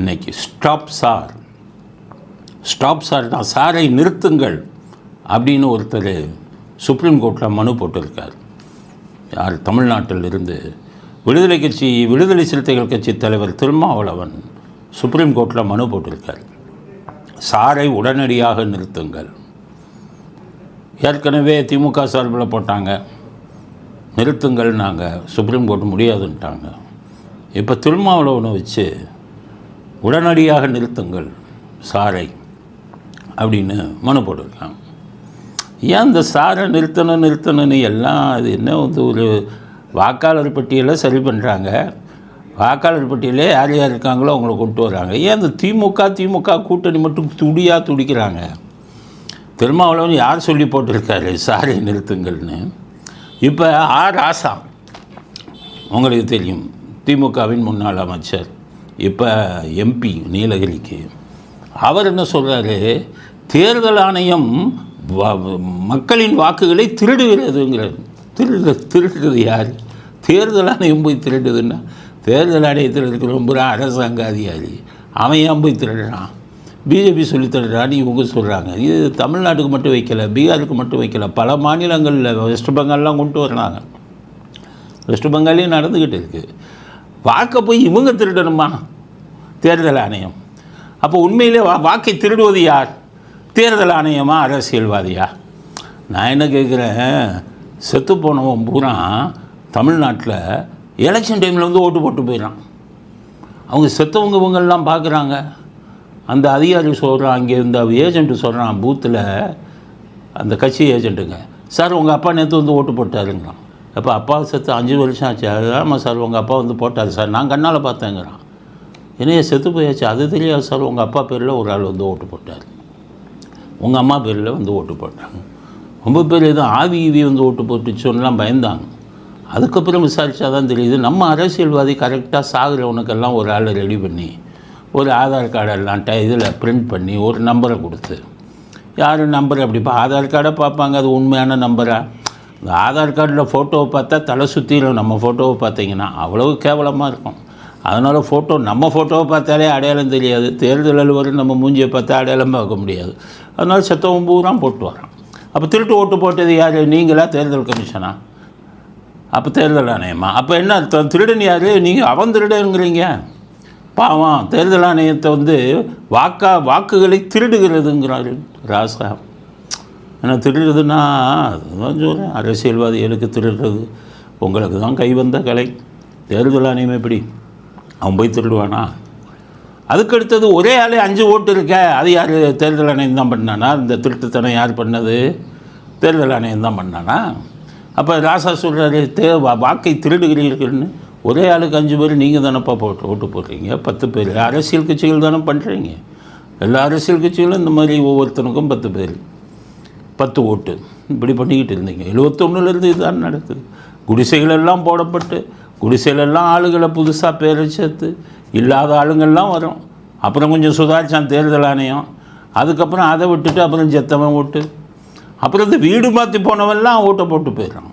இன்னைக்கு stop sir. Stop sir சாரை நிறுத்துங்கள் அப்படின்னு ஒருத்தர் சுப்ரீம் கோர்ட்டில் மனு போட்டிருக்கார். யார் தமிழ்நாட்டில் இருந்து விடுதலை கட்சி விடுதலை சிறுத்தைகள் கட்சி தலைவர் திருமாவளவன் சுப்ரீம் கோர்ட்டில் மனு போட்டிருக்கார். சாரை உடனடியாக நிறுத்துங்கள். ஏற்கனவே திமுக சார்பில் போட்டாங்க. நிறுத்துங்கள் நாங்கள் சுப்ரீம் கோர்ட் முடியாதுன்ட்டாங்க. இப்போ திருமாவளவனை வச்சு உடனடியாக நிறுத்துங்கள் சாரை அப்படின்னு மனு போட்டிருக்காங்க ஏன் இந்த சாரை நிறுத்தணும் நிறுத்தணும்னு எல்லாம் அது என்ன வந்து ஒரு வாக்காளர் பட்டியலை சரி பண்ணுறாங்க வாக்காளர் பட்டியலே யார் யார் இருக்காங்களோ அவங்கள கொண்டு வராங்க. ஏன் இந்த திமுக திமுக கூட்டணி மட்டும் துடியாக துடிக்கிறாங்க? திருமாவளவன் யார் சொல்லி போட்டிருக்காரு சாரை நிறுத்துங்கள்னு? இப்போ ஆர் ஆசா உங்களுக்கு தெரியும் திமுகவின் முன்னாள் அமைச்சர். இப்போ எம்பி நீலகிரிக்கு. அவர் என்ன சொல்கிறாரு தேர்தல் ஆணையம் வ- மக்களின் வாக்குகளை திருடுகிறதுங்கிறது திருடு திருடுறது யார்? தேர்தல் ஆணையம் போய் திருடுதுன்னா தேர்தல் ஆணையத்தில் இருக்கிற ரொம்ப அரசாங்க அதிகாரி அவன் ஏன் போய் திருடுறான்? பிஜேபி சொல்லி தர்றான்னு இவங்க சொல்கிறாங்க இது தமிழ்நாட்டுக்கு மட்டும் வைக்கல பீகாருக்கு மட்டும் வைக்கல பல மாநிலங்களில் வெஸ்ட் பெங்கால்லாம் கொண்டு வர்றாங்க. வெஸ்ட் பெங்காலையும் நடந்துக்கிட்டு இருக்குது வாக்கை போய் இவங்க திருடணுமா? தேர்தல் ஆணையம். அப்போ உண்மையிலே வா வாக்கை திருடுவது யார்? தேர்தல் ஆணையமா அரசியல்வாதியா? நான் என்ன கேட்குறேன் செத்து போனவன் பூரா தமிழ்நாட்டில் எலெக்ஷன் டைமில் வந்து ஓட்டு போட்டு போயிடறான். அவங்க செத்தவங்க இவங்கெல்லாம் பார்க்குறாங்க. அந்த அதிகாரி சொல்கிறான் அங்கே இருந்த ஏஜென்ட்டு சொல்கிறான் பூத்தில் அந்த கட்சி ஏஜென்ட்டுங்க சார் உங்கள் அப்பா நேற்று வந்து ஓட்டு போட்டாருங்கிறான் அப்போ அப்பா செத்து அஞ்சு வருஷம் ஆச்சு. அதுதான் சார் உங்கள் அப்பா வந்து போட்டார் சார். நான் கண்ணால் பார்த்தேங்கிறான். என்னைய செத்து போயாச்சு. அது தெரியாது சார். உங்கள் அப்பா பேரில் ஒரு ஆள் வந்து ஓட்டு போட்டார். உங்கள் அம்மா பேரில் வந்து ஓட்டு போட்டாங்க. ரொம்ப பேர் எதுவும் ஆவி ஈவி வந்து ஓட்டு போட்டுச்சோன்னெலாம் பயந்தாங்க. அதுக்கப்புறம் விசாரித்தா தான் தெரியுது. நம்ம அரசியல்வாதி கரெக்டாக சாகுறவனுக்கெல்லாம் ஒரு ஆளை ரெடி பண்ணி ஒரு ஆதார் கார்டெல்லாம் ட இதில் பிரிண்ட் பண்ணி ஒரு நம்பரை கொடுத்து. யார் நம்பர் அப்படிப்பா ஆதார் கார்டை பார்ப்பாங்க. அது உண்மையான நம்பரா இந்த ஆதார் கார்டில் ஃபோட்டோவை பார்த்தா தலை சுற்றிலும் நம்ம ஃபோட்டோவை பார்த்தீங்கன்னா அவ்வளவு கேவலமாக இருக்கும். அதனால் ஃபோட்டோ நம்ம ஃபோட்டோவை பார்த்தாலே அடையாளம் தெரியாது. தேர்தல் அலுவலர் நம்ம மூஞ்சியை பார்த்தா அடையாளம் பார்க்க முடியாது. அதனால் செத்தவன் பூரா போட்டு வரான். அப்போ திருட்டு ஓட்டு போட்டது யார்? நீங்களா? தேர்தல் கமிஷனா அப்போ தேர்தல் ஆணையமா? அப்போ என்ன திருடன் யார்? நீங்கள் அவன் திருடனுங்கிறீங்க. பாவம். தேர்தல் ஆணையத்தை வந்து வாக்கா வாக்குகளை திருடுகிறதுங்கிறாரு ராசா ஏன்னா திருடுறதுன்னா அதுதான் சொல்கிறேன் அரசியல்வாதிகளுக்கு திருடுறது? உங்களுக்கு தான் கை வந்த கலை. தேர்தல் ஆணையம் எப்படி? அவன் போய் திருடுவானா? அதுக்கு அடுத்தது ஒரே ஆளே அஞ்சு ஓட்டு இருக்க. அது யார்? தேர்தல் ஆணையம் தான் பண்ணானா? இந்த திருட்டுத்தனம் யார் பண்ணது? தேர்தல் ஆணையம் தான் பண்ணானா? அப்போ ராசா சொல்கிறாரு தே வா- வாக்கை திருடுகிறீர்கள்னு. ஒரே ஆளுக்கு அஞ்சு பேர் நீங்கள் தானேப்பா போட்டு ஓட்டு போடுறீங்க? பத்து பேர். அரசியல் கட்சிகள் தானே பண்ணுறீங்க எல்லா அரசியல் கட்சிகளும் இந்த மாதிரி ஒவ்வொருத்தனுக்கும் பத்து பேர். பத்து ஓட்டு. இப்படி பண்ணிக்கிட்டு இருந்தீங்க. எழுபத்தொன்னுலேருந்து இதுதான் நடக்குது. குடிசைகளெல்லாம் போடப்பட்டு குடிசையிலெல்லாம் ஆளுகளை புதுசாக பேரை சேர்த்து இல்லாத ஆளுங்கள்லாம் வரும். அப்புறம் கொஞ்சம் சுதாரிச்சான் தேர்தல் ஆணையம். அதுக்கப்புறம் அதை விட்டுட்டு அப்புறம் செத்தவன் ஓட்டு. அப்புறம் இந்த வீடு மாற்றி போனவெல்லாம் ஓட்டை போட்டு போயிடறான்.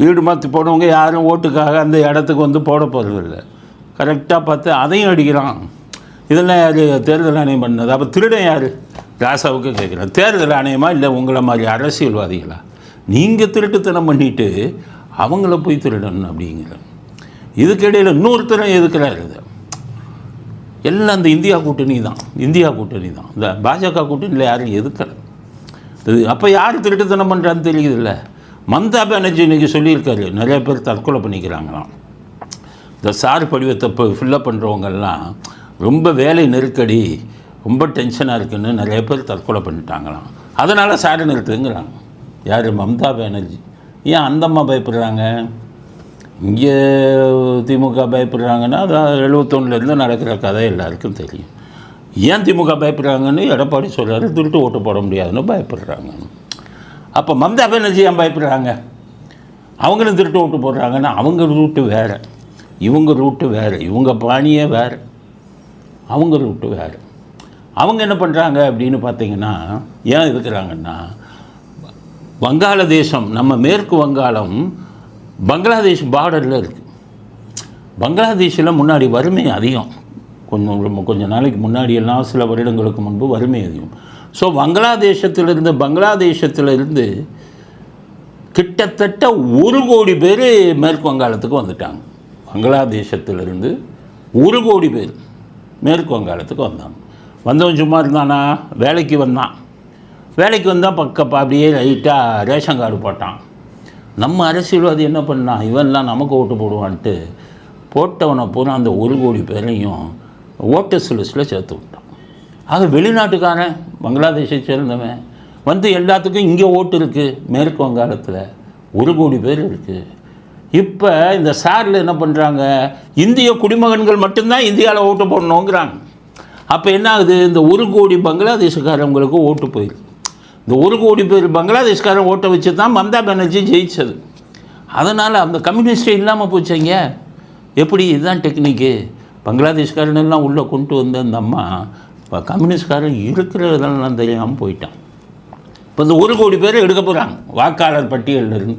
வீடு மாற்றி போனவங்க யாரும் ஓட்டுக்காக அந்த இடத்துக்கு வந்து போட போகிறதில்ல கரெக்டாக பார்த்து அதையும் அடிக்கிறான். இதெல்லாம் யார்? தேர்தல் ஆணையம் பண்ணது. அப்போ திருடன் யார்? ராசாவுக்கு கேட்குறேன் தேர்தல் ஆணையமா இல்லை உங்களை மாதிரி அரசியல்வாதிகளா? நீங்கள் திருட்டுத்தனம் பண்ணிட்டு அவங்கள போய் திருடணும் அப்படிங்கிற. இதுக்கிடையில் இன்னொருத்தரும் எதுக்கிறார் இது? எல்லாம் இந்த இந்தியா கூட்டணி தான் இந்தியா கூட்டணி தான். இந்த பாஜக கூட்டணியில் யாரும் எதுக்கலை? இது அப்போ யார் திருட்டுத்தனம் பண்ணுறான்னு தெரியுதுல்ல? மம்தா பானர்ஜி இன்னைக்கு சொல்லியிருக்காரு நிறைய பேர் தற்கொலை பண்ணிக்கிறாங்களாம். இந்த சார் படிவத்தை இப்போ ஃபில்லப் பண்ணுறவங்கெல்லாம் ரொம்ப வேலை நெருக்கடி ரொம்ப டென்ஷனாக இருக்குன்னு நிறைய பேர் தற்கொலை பண்ணிட்டாங்களாம். அதனால் சாரை நிறுத்துங்கிறாங்க. யார்? மம்தா பானர்ஜி. ஏன் அந்தம்மா பயப்படுறாங்க? இங்கே திமுக பயப்படுறாங்கன்னா அது எழுபத்தொன்னுலேருந்து நடக்கிற கதை எல்லாருக்கும் தெரியும். ஏன் திமுக பயப்படுறாங்கன்னு எடப்பாடி சொல்கிறாரு திருட்டு ஓட்டு போட முடியாதுன்னு பயப்படுறாங்க. அப்போ மம்தா பானர்ஜி ஏன் பயப்படுறாங்க? அவங்களும் திருட்டு ஓட்டு போடுறாங்கன்னா அவங்க ரூட்டு வேறு. இவங்க ரூட்டு வேறு. இவங்க பாணியே வேறு. அவங்க ரூட்டு வேறு. அவங்க என்ன பண்ணுறாங்க அப்படின்னு பார்த்தீங்கன்னா ஏன் இருக்கிறாங்கன்னா வங்காளதேசம் நம்ம மேற்கு வங்காளம் பங்களாதேஷ் பார்டரில் இருக்குது பங்களாதேஷில் முன்னாடி வறுமை அதிகம். கொஞ்சம் ரொம்ப கொஞ்ச நாளைக்கு முன்னாடியெல்லாம் சில வருடங்களுக்கு முன்பு வறுமை அதிகம். ஸோ வங்களாதேசத்திலிருந்து பங்களாதேசத்திலிருந்து கிட்டத்தட்ட ஒரு கோடி பேர் மேற்கு வங்காளத்துக்கு வந்துட்டாங்க. வங்களாதேசத்திலிருந்து ஒரு கோடி பேர் மேற்கு வங்காளத்துக்கு வந்தாங்க. வந்தவன் சும்மா இருந்தானா? வேலைக்கு வந்தான். வேலைக்கு வந்தால் பக்க அப்படியே லைட்டாக ரேஷன் கார்டு போட்டான். நம்ம அரசியல்வாதி என்ன பண்ணான் இவன்லாம் நமக்கு ஓட்டு போடுவான்ட்டு போட்டவனை பூரா அந்த ஒரு கோடி பேரையும் ஓட்டர்ஸ் லிஸ்ட்டில் சேர்த்து விட்டான். ஆக வெளிநாட்டுக்காரன் பங்களாதேஷை சேர்ந்தவன் வந்து எல்லாத்துக்கும் இங்கே ஓட்டு இருக்குது மேற்கு வங்காளத்தில் ஒரு கோடி பேர் இருக்குது இப்போ இந்த சாரில் என்ன பண்ணுறாங்க இந்திய குடிமகன்கள் மட்டும்தான் இந்தியாவில் ஓட்டு போடணுங்கிறாங்க. அப்போ என்ன ஆகுது? இந்த ஒரு கோடி பங்களாதேஷ்காரவங்களுக்கு ஓட்டு போயிருக்கு இந்த ஒரு கோடி பேர் பங்களாதேஷ்காரன் ஓட்டை வச்சு தான் மம்தா பானர்ஜி ஜெயித்தது அதனால் அந்த கம்யூனிஸ்டே இல்லாமல் போச்சுங்க. எப்படி? இதுதான் டெக்னிக்கு. பங்களாதேஷ்காரனெல்லாம் உள்ளே கொண்டு வந்த அந்த அம்மா இப்போ கம்யூனிஸ்ட்காரன் இருக்கிறதெல்லாம் தெரியாமல் போயிட்டான். இப்போ இந்த ஒரு கோடி பேர் எடுக்க போகிறாங்க வாக்காளர் பட்டியலிருந்து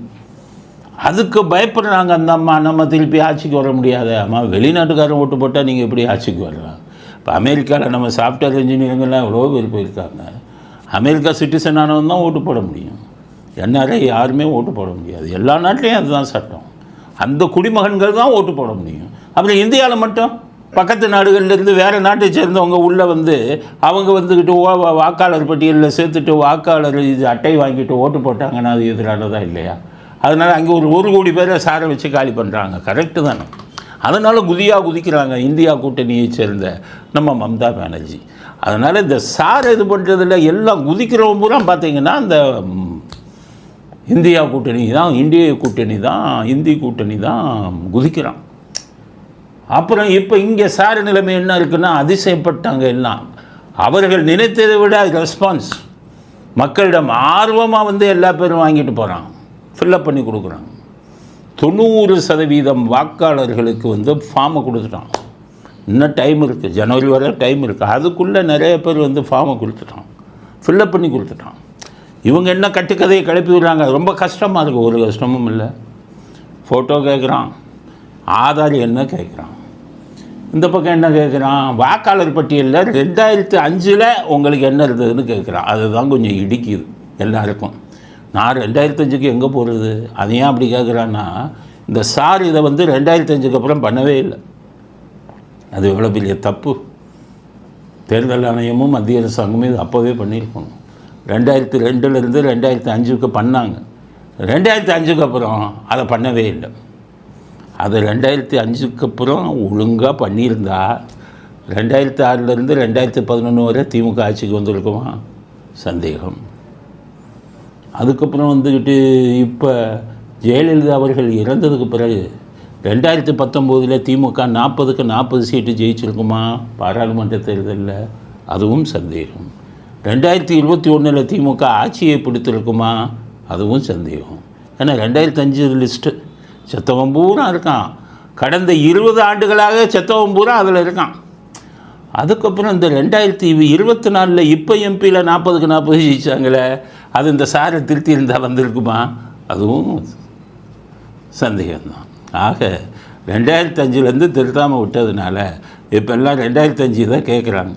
அதுக்கு பயப்படுறாங்க அந்த அம்மா நம்ம திருப்பி ஆட்சிக்கு வர முடியாத. அம்மா வெளிநாட்டுக்காரன் ஓட்டு போட்டால் நீங்கள் எப்படி ஆட்சிக்கு வரலாம்? இப்போ அமெரிக்காவில் நம்ம சாஃப்ட்வேர் இன்ஜினியரிங்கெல்லாம் எவ்வளோ பேர் போயிருக்காங்க. அமெரிக்கா சிட்டிசன் ஆனவன் தான் ஓட்டு போட முடியும். என்ஆர்ஐ யாருமே ஓட்டு போட முடியாது. எல்லா நாட்டிலையும் அதுதான் சட்டம். அந்த குடிமகன்கள் தான் ஓட்டு போட முடியும். அப்புறம் இந்தியாவில் மட்டும்? பக்கத்து நாடுகள்லேருந்து வேறு நாட்டை சேர்ந்தவங்க உள்ளே வந்து அவங்க வந்துக்கிட்டு ஓ வா- வாக்காளர் பட்டியலில் சேர்த்துட்டு வாக்காளர் இது அட்டை வாங்கிட்டு ஓட்டு போட்டாங்கன்னா அது எதிரானதாக இல்லையா? அதனால் அங்கே ஒரு ஒரு கோடி பேரை சாரை வச்சு காலி பண்ணுறாங்க கரெக்டு தானே? அதனால் குதியாக குதிக்கிறாங்க. இந்தியா கூட்டணியை சேர்ந்த நம்ம மம்தா பானர்ஜி. அதனால் இந்த சார் இது பண்ணுறதில் எல்லாம் குதிக்கிறவங்க பூரா பார்த்தீங்கன்னா அந்த இந்தியா கூட்டணி தான் இந்திய கூட்டணி தான் இந்தி கூட்டணி தான் குதிக்கிறான். அப்புறம் இப்போ இங்கே சார் நிலைமை என்ன இருக்குன்னா அதிசயப்பட்டாங்க எல்லாம். அவர்கள் நினைத்ததை விட ரெஸ்பான்ஸ் மக்களிடம் ஆர்வமாக வந்து எல்லா பேரும் வாங்கிட்டு போகிறான் ஃபில்லப் பண்ணி கொடுக்குறாங்க தொண்ணூறு சதவீதம் வாக்காளர்களுக்கு வந்து ஃபார்மை கொடுத்துட்டான். இன்னும் டைம் இருக்குது ஜனவரி வரை டைம் இருக்குது அதுக்குள்ளே நிறைய பேர் வந்து ஃபார்மை கொடுத்துட்டான். ஃபில்லப் பண்ணி கொடுத்துட்டான். இவங்க என்ன கட்டுக்கதையை கிளப்பி விடுறாங்க? ரொம்ப கஷ்டமாக இருக்குது ஒரு கஷ்டமும் இல்லை. ஃபோட்டோ கேட்குறான் ஆதார் என்ன கேட்குறான் இந்த பக்கம் என்ன கேட்குறான் வாக்காளர் பட்டியலில் ரெண்டாயிரத்து அஞ்சில் உங்களுக்கு என்ன இருந்ததுன்னு கேட்குறான் அதுதான் கொஞ்சம் இடிக்குது. எல்லாருக்கும். நான் ரெண்டாயிரத்தஞ்சுக்கு எங்கே போகிறது அது ஏன் அப்படி கேட்குறான்னா இந்த சார் இதை வந்து ரெண்டாயிரத்தஞ்சுக்கு அப்புறம் பண்ணவே இல்லை. அது எவ்வளோ பெரிய தப்பு. தேர்தல் ஆணையமும் மத்திய அரசாங்கமும் இது அப்போவே பண்ணியிருக்கணும். ரெண்டாயிரத்தி ரெண்டுலேருந்து ரெண்டாயிரத்தி அஞ்சுக்கு பண்ணாங்க. ரெண்டாயிரத்தி அஞ்சுக்கு அப்புறம் அதை பண்ணவே இல்லை. அது ரெண்டாயிரத்தி அஞ்சுக்கு அப்புறம் ஒழுங்காக பண்ணியிருந்தா ரெண்டாயிரத்தி ஆறுலேருந்து ரெண்டாயிரத்தி பதினொன்று வரை திமுக ஆட்சிக்கு வந்திருக்குமா? சந்தேகம். அதுக்கப்புறம் வந்துக்கிட்டு இப்போ ஜெயலலிதா அவர்கள் இறந்ததுக்கு பிறகு ரெண்டாயிரத்தி பத்தொம்போதில் திமுக நாற்பதுக்கு நாற்பது சீட்டு ஜெயிச்சிருக்குமா? பாராளுமன்ற தேர்தலில். அதுவும் சந்தேகம். ரெண்டாயிரத்தி இருபத்தி ஒன்றில் திமுக ஆட்சியை பிடித்திருக்குமா? அதுவும் சந்தேகம். ஏன்னா ரெண்டாயிரத்தி அஞ்சு லிஸ்ட்டு. செத்தவன் பூரா இருக்கான். கடந்த இருபது ஆண்டுகளாக செத்தவன் பூரா அதில் இருக்கான். அதுக்கப்புறம் இந்த ரெண்டாயிரத்தி இருபத்தி நாலில் இப்போ எம்பியில் நாற்பதுக்கு நாற்பது ஜெயிச்சாங்களே அது இந்த சாரை திருத்தி இருந்தால் வந்திருக்குமா? அதுவும் சந்தேகம்தான். ஆக ரெண்டாயிரத்தி அஞ்சுலேருந்து திருத்தாமல் விட்டதுனால இப்போ எல்லாம் ரெண்டாயிரத்தி அஞ்சு தான் கேட்குறாங்க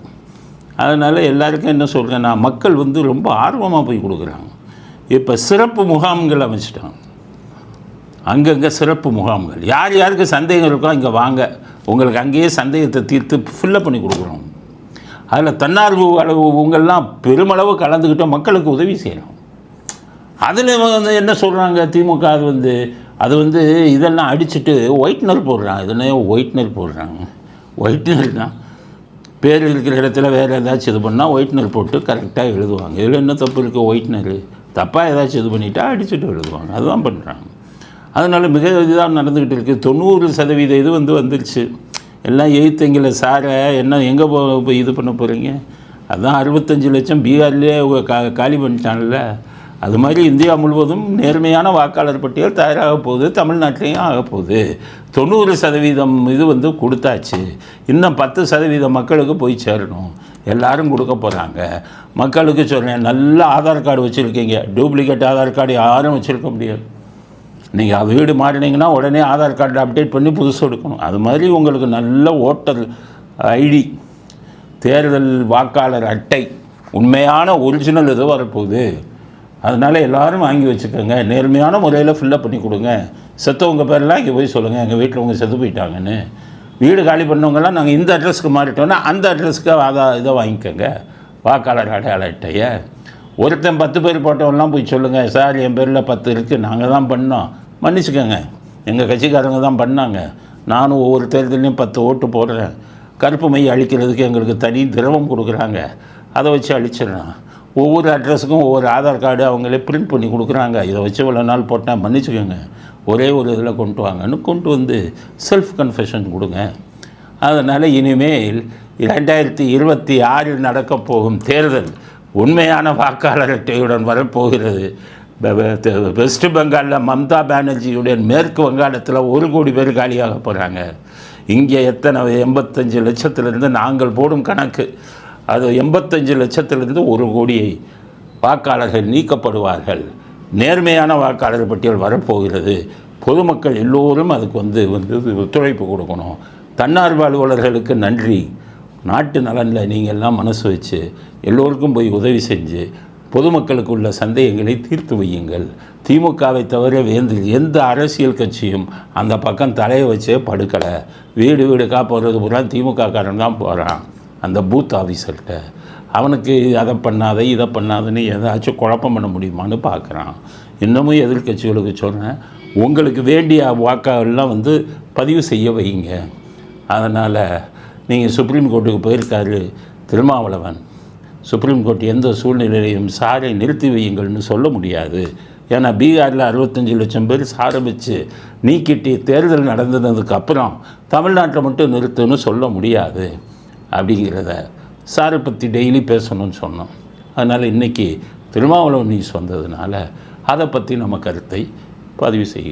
அதனால் எல்லாருக்கும் என்ன சொல்கிறேன்னா மக்கள் வந்து ரொம்ப ஆர்வமாக போய் கொடுக்குறாங்க. இப்போ சிறப்பு முகாம்கள் அமைச்சிட்டாங்க. அங்கங்கே சிறப்பு முகாம்கள். யார் யாருக்கு சந்தேகம் இருக்கோ இங்கே வாங்க. உங்களுக்கு அங்கேயே சந்தேகத்தை தீர்த்து ஃபில்லப் பண்ணி கொடுக்குறோம். அதில் தன்னார்வ அளவு உங்கள்லாம் பெருமளவு கலந்துக்கிட்ட மக்களுக்கு உதவி செய்யணும். அதில் வந்து என்ன சொல்கிறாங்க திமுக அது வந்து? அது வந்து இதெல்லாம் அடிச்சுட்டு ஒயிட்னர் போடுறாங்க. இதனே ஒயிட்னர் போடுறாங்க. ஒயிட்னர் தான் பேர் இருக்கிற இடத்துல வேறு ஏதாச்சும் இது பண்ணால் ஒயிட்னர் போட்டு கரெக்டாக எழுதுவாங்க. இதில் என்ன தப்பு இருக்குது ஒயிட்னர் தப்பாக ஏதாச்சும் இது பண்ணிட்டா அடிச்சுட்டு எழுதுவாங்க. அதுதான் பண்ணுறாங்க அதனால் மிக இதுதான் நடந்துக்கிட்டு இருக்குது தொண்ணூறு சதவீத இது வந்து வந்துருச்சு. எல்லாம் எய்த்தங்கில சாரை என்ன எங்கே போ போய் இது பண்ண போகிறீங்க அதுதான் அறுபத்தஞ்சு லட்சம் பீகார்லேயே கா காலி பண்ணிட்டான்ல அது மாதிரி இந்தியா முழுவதும் நேர்மையான வாக்காளர் பட்டியல் தயாராக போகுது. தமிழ்நாட்டிலையும் ஆக போகுது. தொண்ணூறு சதவீதம் இது வந்து கொடுத்தாச்சு. இன்னும் பத்து சதவீதம் மக்களுக்கு போய் சேரணும். எல்லாரும் கொடுக்க போகிறாங்க மக்களுக்கு சொல்கிறேன் நல்ல ஆதார் கார்டு வச்சுருக்கீங்க. டூப்ளிகேட் ஆதார் கார்டு யாரும் வச்சுருக்க முடியாது. நீங்கள் வீடு மாறினீங்கன்னா உடனே ஆதார் கார்டு அப்டேட் பண்ணி புதுசு எடுக்கணும். அது மாதிரி உங்களுக்கு நல்ல ஓட்டர் ஐடி தேர்தல் வாக்காளர் அட்டை உண்மையான ஒரிஜினல் இது வரப்போகுது. அதனால் எல்லாரும் வாங்கி வச்சுக்கோங்க. நேர்மையான முறையில் ஃபில்லப் பண்ணி கொடுங்க. செத்தவங்க பேரெல்லாம் இங்கே போய் சொல்லுங்கள் எங்கள் வீட்டில் அவங்க செத்து போயிட்டாங்கன்னு. வீடு காலி பண்ணவங்கெல்லாம் நாங்கள் இந்த அட்ரஸ்க்கு மாறிட்டோன்னா அந்த அட்ரஸ்க்கு அதை இதை வாங்கிக்கோங்க. வாக்காளர் அடையாள அட்டையை. ஒருத்தன் பத்து பேர் போட்டவன்லாம் போய் சொல்லுங்கள் சார் என் பேரில் பத்து இருக்குது நாங்கள் தான் பண்ணோம். மன்னிச்சுக்கோங்க. எங்கள் கட்சிக்காரங்க தான் பண்ணாங்க. நானும் ஒவ்வொரு தேர்தலையும் பத்து ஓட்டு போடுறேன். கருப்பு மை அழிக்கிறதுக்கு எங்களுக்கு தனி திரவம் கொடுக்குறாங்க. அதை வச்சு அழிச்சிடலாம். ஒவ்வொரு அட்ரஸுக்கும் ஒவ்வொரு ஆதார் கார்டு அவங்களே பிரிண்ட் பண்ணி கொடுக்குறாங்க. இதை வச்சு இவ்வளோ நாள் போட்டால் மன்னிச்சுக்கோங்க. ஒரே ஒரு இதில் கொண்டு வாங்கன்னு கொண்டு வந்து செல்ஃப் கன்ஃபெஷன் கொடுங்க. அதனால் இனிமேல் இரண்டாயிரத்தி இருபத்தி ஆறில் நடக்கப் போகும் தேர்தல் உண்மையான வாக்காளர் அட்டையுடன் வரப்போகிறது வெஸ்ட் பெங்காலில் மம்தா பானர்ஜியுடன் மேற்கு வங்காளத்தில் ஒரு கோடி பேர் காலியாக போகிறாங்க இங்கே எத்தனை எண்பத்தஞ்சு லட்சத்திலிருந்து நாங்கள் போடும் கணக்கு. அது எண்பத்தஞ்சு லட்சத்திலிருந்து ஒரு கோடியை வாக்காளர்கள் நீக்கப்படுவார்கள். நேர்மையான வாக்காளர் பட்டியல் வரப்போகிறது. பொதுமக்கள் எல்லோரும் அதுக்கு வந்து வந்து ஒத்துழைப்பு கொடுக்கணும். தன்னார்வ அலுவலர்களுக்கு நன்றி. நாட்டு நலனில் நீங்கள் எல்லாம் மனசு வச்சு எல்லோருக்கும் போய் உதவி செஞ்சு பொதுமக்களுக்கு உள்ள சந்தேகங்களை தீர்த்து வையுங்கள். திமுகவை தவிர வேந்து எந்த அரசியல் கட்சியும் அந்த பக்கம் தலையை வச்சே படுக்கலை. வீடு வீடுக்கா போகிறது பூரா திமுக காரன் தான் போகிறான் அந்த பூத் ஆஃபீஸர்கிட்ட அவனுக்கு அதை பண்ணாத இதை பண்ணாதன்னு ஏதாச்சும் குழப்பம் பண்ண முடியுமான்னு பார்க்குறான். இன்னமும் எதிர்க்கட்சிகளுக்கு சொல்கிறேன் உங்களுக்கு வேண்டிய வாக்காளெல்லாம் வந்து பதிவு செய்ய வைங்க. அதனால் நீங்கள் சுப்ரீம் கோர்ட்டுக்கு போயிருக்காரு திருமாவளவன். சுப்ரீம் கோர்ட் எந்த சூழ்நிலையிலையும் சாரை நிறுத்தி வையுங்கள்னு சொல்ல முடியாது. ஏன்னா பீகாரில் அறுபத்தஞ்சு லட்சம் பேர் சாரை வச்சு நீக்கிட்டு தேர்தல் நடந்ததுக்கு அப்புறம் தமிழ்நாட்டை மட்டும் நிறுத்துன்னு சொல்ல முடியாது அப்படிங்கிறத சாரை பற்றி டெய்லி பேசணும்னு சொன்னோம். அதனால் இன்றைக்கி திருமாவளவன் நியூஸ் வந்ததுனால அதை பற்றி நம்ம கருத்தை பதிவு செய்யும்